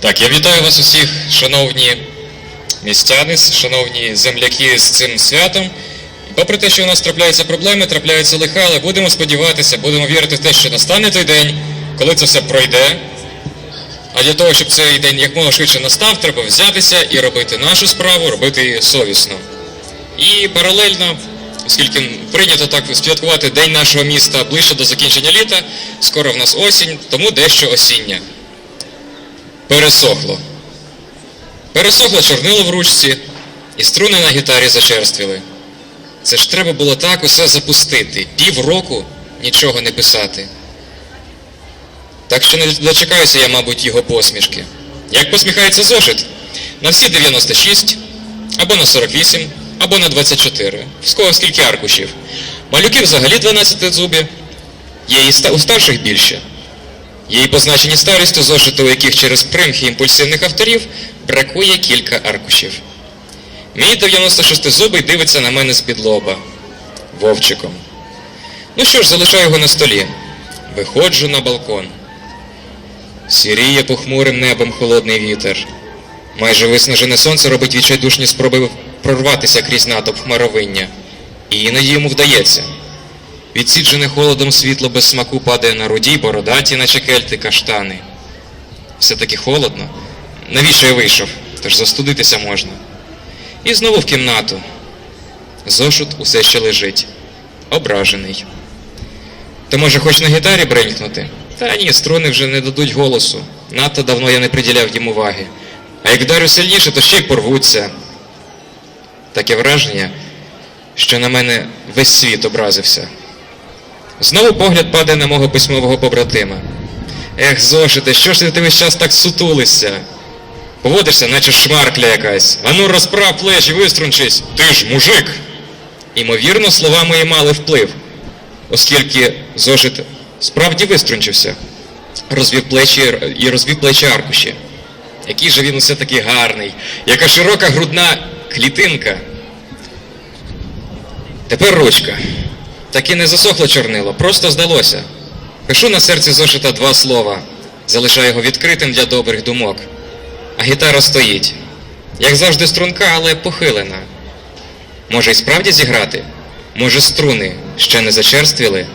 Так, я вітаю вас усіх, шановні містяни, шановні земляки з цим святом. Попри те, що у нас трапляються проблеми, трапляються лиха, але будемо сподіватися, будемо вірити в те, що настане той день, коли це все пройде. А для того, щоб цей день якомога швидше настав, треба взятися і робити нашу справу, робити її совісно. І паралельно, оскільки прийнято так святкувати День нашого міста ближче до закінчення літа, скоро в нас осінь, тому дещо осіння. Пересохло. Пересохло чорнило в ручці, і струни на гітарі зачерствіли. Це ж треба було так усе запустити, півроку нічого не писати. Так що не дочекаюся я, мабуть, його посмішки. Як посміхається зошит? На всі 96, або на 48, або на 24. В кого скільки аркушів. Малюків взагалі 12 зубів, є і у старших більше. І позначені старістю зошити, у яких через примхи імпульсивних авторів бракує кілька аркушів. Мій 96 зубий дивиться на мене з-під лоба, вовчиком. Ну що ж, залишаю його на столі. Виходжу на балкон. Сіріє похмурим небом холодний вітер. Майже виснажене сонце робить відчайдушні спроби прорватися крізь натовп хмаровиння. І іноді йому вдається. Відсіджене холодом світло без смаку падає на руді, бородаті, наче кельти, каштани. Все-таки холодно. Навіщо я вийшов? Тож застудитися можна. І знову в кімнату. Зошут усе ще лежить. Ображений. То може хоч на гітарі бренькнути? Та ні, струни вже не дадуть голосу. Надто давно я не приділяв їм уваги. А як вдарю сильніше, то ще й порвуться. Таке враження, що на мене весь світ образився. Знову погляд падає на мого письмового побратима. Ех, зошите, що ж ти весь час так сутулишся? Поводишся, наче шмаркля якась. Ану, розправ плечі, виструнчись. Ти ж мужик. Імовірно, слова мої мали вплив, оскільки зошит справді виструнчився, розвів плечі і розвів плечі аркуші. Який же він усе таки гарний, яка широка грудна клітинка. Тепер ручка. Так і не засохло чорнило, просто здалося. Пишу на серці зошита два слова, залишаю його відкритим для добрих думок. А гітара стоїть, як завжди струнка, але похилена. Може, і справді зіграти? Може, струни ще не зачерствіли?